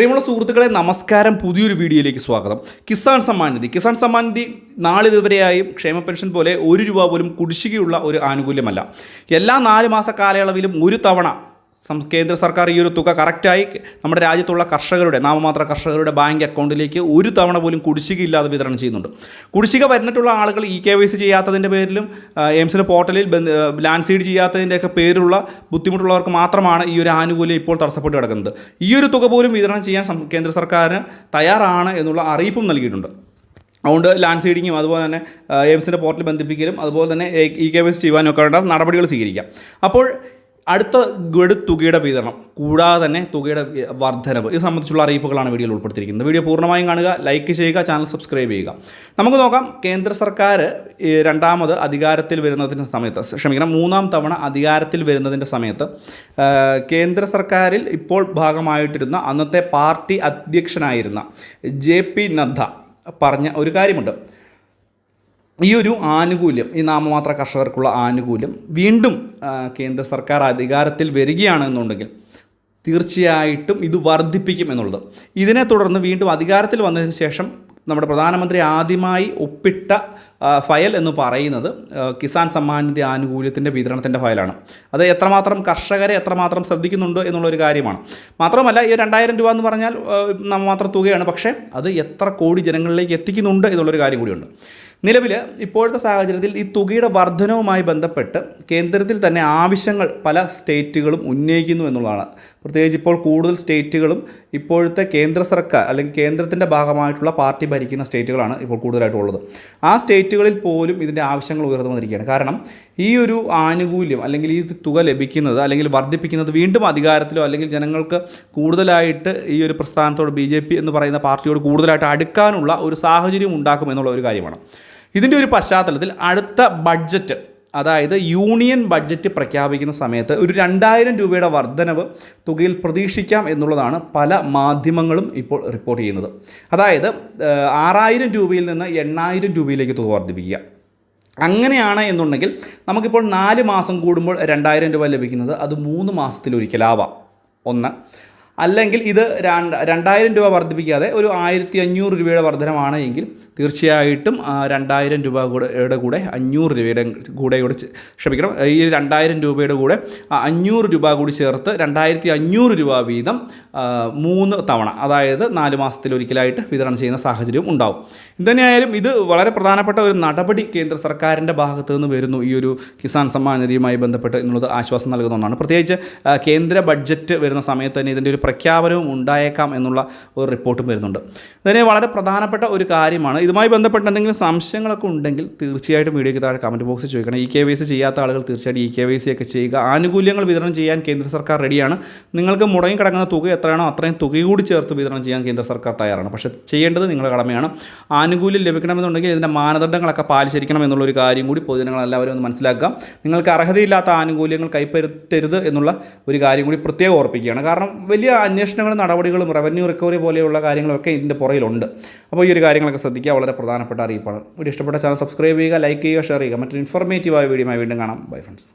പ്രിയമുള്ള സുഹൃത്തുക്കളെ നമസ്കാരം. പുതിയൊരു വീഡിയോയിലേക്ക് സ്വാഗതം. കിസാൻ സമ്മാൻ നിധി. കിസാൻ സമ്മാൻ നിധി നാളിതുവരെയായും ക്ഷേമ പെൻഷൻ പോലെ ഒരു രൂപ പോലും കുടിശ്ശികയുള്ള ഒരു ആനുകൂല്യമല്ല. എല്ലാ നാല് മാസ കാലയളവിലും ഒരു തവണ കേന്ദ്ര സർക്കാർ ഈ ഒരു തുക കറക്റ്റായി നമ്മുടെ രാജ്യത്തുള്ള കർഷകരുടെ നാമമാത്ര കർഷകരുടെ ബാങ്ക് അക്കൗണ്ടിലേക്ക് ഒരു തവണ പോലും കുടിശ്ശികയില്ലാതെ വിതരണം ചെയ്യുന്നുണ്ട്. കുടിശ്ശിക വരുന്നിട്ടുള്ള ആളുകൾ ഇ കെ വൈ സി ചെയ്യാത്തതിന്റെ പേരിലും എയിംസിന്റെ പോർട്ടലിൽ ലാൻഡ് സീഡ് ചെയ്യാത്തതിന്റെയൊക്കെ പേരിലുള്ള ബുദ്ധിമുട്ടുള്ളവർക്ക് മാത്രമാണ് ഈ ഒരു ആനുകൂല്യം ഇപ്പോൾ തടസ്സപ്പെട്ട് കിടക്കുന്നത്. ഈ ഒരു തുക പോലും വിതരണം ചെയ്യാൻ കേന്ദ്ര സർക്കാരിന് തയ്യാറാണ് എന്നുള്ള അറിയിപ്പും നൽകിയിട്ടുണ്ട്. അതുകൊണ്ട് ലാൻഡ് സീഡിങ്ങും അതുപോലെ തന്നെ എയിംസിന്റെ പോർട്ടൽ ബന്ധിപ്പിക്കലും അതുപോലെ തന്നെ ഇ കെ വൈ സി ചെയ്യുവാനും ഒക്കെ നടപടികൾ സ്വീകരിക്കാം. അപ്പോൾ അടുത്ത ഗഡു തുകയുടെ വിതരണം കൂടാതെ തന്നെ തുകയുടെ വർധനവ്. ഇത് സംബന്ധിച്ചുള്ള അറിയിപ്പുകളാണ് വീഡിയോയിൽ ഉൾപ്പെടുത്തിയിരിക്കുന്നത്. വീഡിയോ പൂർണമായും കാണുക ലൈക്ക് ചെയ്യുക ചാനൽ സബ്സ്ക്രൈബ് ചെയ്യുക. നമുക്ക് നോക്കാം കേന്ദ്ര സർക്കാർ രണ്ടാമത് അധികാരത്തിൽ വരുന്നതിന്റെ സമയത്ത് ക്ഷമിക്കണം മൂന്നാം തവണ അധികാരത്തിൽ വരുന്നതിന്റെ സമയത്ത് കേന്ദ്ര സർക്കാരിൽ ഇപ്പോൾ ഭാഗമായിട്ടിരുന്ന അന്നത്തെ പാർട്ടി അധ്യക്ഷനായിരുന്ന ജെ പി നദ്ദ പറഞ്ഞ ഒരു കാര്യമുണ്ട്. ഈ ഒരു ആനുകൂല്യം ഈ നാമമാത്ര കർഷകർക്കുള്ള ആനുകൂല്യം വീണ്ടും കേന്ദ്ര സർക്കാർ അധികാരത്തിൽ വരികയാണെന്നുണ്ടെങ്കിൽ തീർച്ചയായിട്ടും ഇത് വർദ്ധിപ്പിക്കും എന്നുള്ളത്. ഇതിനെ തുടർന്ന് വീണ്ടും അധികാരത്തിൽ വന്നതിന് ശേഷം നമ്മുടെ പ്രധാനമന്ത്രി ആദ്യമായി ഒപ്പിട്ട ഫയൽ എന്ന് പറയുന്നത് കിസാൻ സമ്മാൻ നിധി ആനുകൂല്യത്തിന്റെ വിതരണത്തിന്റെ ഫയലാണ്. അത് എത്രമാത്രം കർഷകരെ എത്രമാത്രം ശ്രദ്ധിക്കുന്നുണ്ട് എന്നുള്ളൊരു കാര്യമാണ്. മാത്രമല്ല ഈ രണ്ടായിരം രൂപ എന്ന് പറഞ്ഞാൽ നാമമാത്ര തുകയാണ്. പക്ഷേ അത് എത്ര കോടി ജനങ്ങളിലേക്ക് എത്തിക്കുന്നുണ്ട് എന്നുള്ളൊരു കാര്യം കൂടിയുണ്ട്. നിലവിൽ ഇപ്പോഴത്തെ സാഹചര്യത്തിൽ ഈ തുകയുടെ വർധനവുമായി ബന്ധപ്പെട്ട് കേന്ദ്രത്തിൽ തന്നെ ആവശ്യങ്ങൾ പല സ്റ്റേറ്റുകളും ഉന്നയിക്കുന്നു എന്നുള്ളതാണ്. പ്രത്യേകിച്ച് ഇപ്പോൾ കൂടുതൽ സ്റ്റേറ്റുകളും ഇപ്പോഴത്തെ കേന്ദ്ര സർക്കാർ അല്ലെങ്കിൽ കേന്ദ്രത്തിന്റെ ഭാഗമായിട്ടുള്ള പാർട്ടി ഭരിക്കുന്ന സ്റ്റേറ്റുകളാണ് ഇപ്പോൾ കൂടുതലായിട്ടുള്ളത്. ആ സ്റ്റേറ്റുകളിൽ പോലും ഇതിന്റെ ആവശ്യങ്ങൾ ഉയർന്നു വന്നിരിക്കുകയാണ്. കാരണം ഈ ഒരു ആനുകൂല്യം അല്ലെങ്കിൽ ഈ തുക ലഭിക്കുന്നത് അല്ലെങ്കിൽ വർദ്ധിപ്പിക്കുന്നത് വീണ്ടും അധികാരത്തിലോ അല്ലെങ്കിൽ ജനങ്ങൾക്ക് കൂടുതലായിട്ട് ഈ ഒരു പ്രസ്ഥാനത്തോട് ബി എന്ന് പറയുന്ന പാർട്ടിയോട് കൂടുതലായിട്ട് അടുക്കാനുള്ള ഒരു സാഹചര്യം ഉണ്ടാക്കും എന്നുള്ള ഒരു കാര്യമാണ്. ഇതിന്റെ ഒരു പശ്ചാത്തലത്തിൽ അടുത്ത ബഡ്ജറ്റ് അതായത് യൂണിയൻ ബഡ്ജറ്റ് പ്രഖ്യാപിക്കുന്ന സമയത്ത് ഒരു രണ്ടായിരം രൂപയുടെ വർധനവ് തുകയിൽ പ്രതീക്ഷിക്കാം എന്നുള്ളതാണ് പല മാധ്യമങ്ങളും ഇപ്പോൾ റിപ്പോർട്ട് ചെയ്യുന്നത്. അതായത് ആറായിരം രൂപയിൽ നിന്ന് എണ്ണായിരം രൂപയിലേക്ക് തുക വർദ്ധിപ്പിക്കുക. അങ്ങനെയാണ് എന്നുണ്ടെങ്കിൽ നമുക്കിപ്പോൾ നാല് മാസം കൂടുമ്പോൾ രണ്ടായിരം രൂപ ലഭിക്കുന്നത് അത് മൂന്ന് മാസത്തിലൊരിക്കലാവാം. ഒന്ന് അല്ലെങ്കിൽ ഇത് രണ്ട് രണ്ടായിരം രൂപ വർദ്ധിപ്പിക്കാതെ ഒരു ആയിരത്തി അഞ്ഞൂറ് രൂപയുടെ വർധനമാണ് എങ്കിൽ തീർച്ചയായിട്ടും രണ്ടായിരം രൂപ കൂടെ കൂടെ അഞ്ഞൂറ് രൂപയുടെ കൂടെ കൂടെ ക്ഷമിക്കണം ഈ രണ്ടായിരം രൂപയുടെ കൂടെ അഞ്ഞൂറ് രൂപ കൂടി ചേർത്ത് രണ്ടായിരത്തി അഞ്ഞൂറ് രൂപ വീതം മൂന്ന് തവണ അതായത് നാല് മാസത്തിലൊരിക്കലായിട്ട് വിതരണം ചെയ്യുന്ന സാഹചര്യം ഉണ്ടാവും. ഇതുതന്നെയായാലും ഇത് വളരെ പ്രധാനപ്പെട്ട ഒരു നടപടി കേന്ദ്ര സർക്കാരിന്റെ ഭാഗത്തു നിന്ന് വരുന്നു. ഈ ഒരു കിസാൻ സമ്മാൻ നിധിയുമായി ബന്ധപ്പെട്ട് എന്നുള്ളത് ആശ്വാസം നൽകുന്ന ഒന്നാണ്. പ്രത്യേകിച്ച് കേന്ദ്ര ബഡ്ജറ്റ് വരുന്ന സമയത്ത് തന്നെ ഇതിന്റെ ഒരു പ്രഖ്യാപനവും ഉണ്ടായേക്കാം എന്നുള്ള ഒരു റിപ്പോർട്ടും വരുന്നുണ്ട്. ഇതിന് വളരെ പ്രധാനപ്പെട്ട ഒരു കാര്യമാണ്. ഇതുമായി ബന്ധപ്പെട്ട് എന്തെങ്കിലും സംശയങ്ങളൊക്കെ ഉണ്ടെങ്കിൽ തീർച്ചയായിട്ടും വീഡിയോയ്ക്ക് താഴെ കമന്റ് ബോക്സിൽ ചോദിക്കണം. ഇ കെ വൈ സി ചെയ്യാത്ത ആളുകൾ തീർച്ചയായിട്ടും ഇ കെ വൈ സി ഒക്കെ ചെയ്യുക. ആനുകൂല്യങ്ങൾ വിതരണം ചെയ്യാൻ കേന്ദ്ര സർക്കാർ റെഡിയാണ്. നിങ്ങൾക്ക് മുടങ്ങി കിടക്കുന്ന തുക എത്രയാണോ അത്രയും തുക കൂടി ചേർത്ത് വിതരണം ചെയ്യാൻ കേന്ദ്ര സർക്കാർ തയ്യാറാണ്. പക്ഷേ ചെയ്യേണ്ടത് നിങ്ങളുടെ കടമയാണ്. ആനുകൂല്യം ലഭിക്കണമെന്നുണ്ടെങ്കിൽ ഇതിന്റെ മാനദണ്ഡങ്ങളൊക്കെ പാലിച്ചിരിക്കണം എന്നുള്ളൊരു കാര്യം കൂടി പൊതുജനങ്ങൾ എല്ലാവരും ഒന്ന് മനസ്സിലാക്കുക. നിങ്ങൾക്ക് അർഹതയില്ലാത്ത ആനുകൂല്യങ്ങൾ കൈപ്പറ്റരുത് എന്നുള്ള ഒരു കാര്യം കൂടി പ്രത്യേകം ഓർപ്പിക്കുകയാണ്. കാരണം വലിയ അന്വേഷണങ്ങളും നടപടികളും റവന്യൂ റിക്കവറി പോലെയുള്ള കാര്യങ്ങളൊക്കെ ഇതിന്റെ പുറയിലുണ്ട്. അപ്പോൾ ഈ ഒരു കാര്യങ്ങളൊക്കെ ശ്രദ്ധിക്കുക. വളരെ പ്രധാനപ്പെട്ട അറിയിപ്പാണ്. വീഡിയോ ഇഷ്ടപ്പെട്ട ചാനൽ സബ്സ്ക്രൈബ് ചെയ്യുക ലൈക്ക് ചെയ്യുക ഷെയർ ചെയ്യുക. മറ്റൊരു ഇൻഫോർമേറ്റീവായ വീഡിയോയുമായി വീണ്ടും കാണാം. Bye friends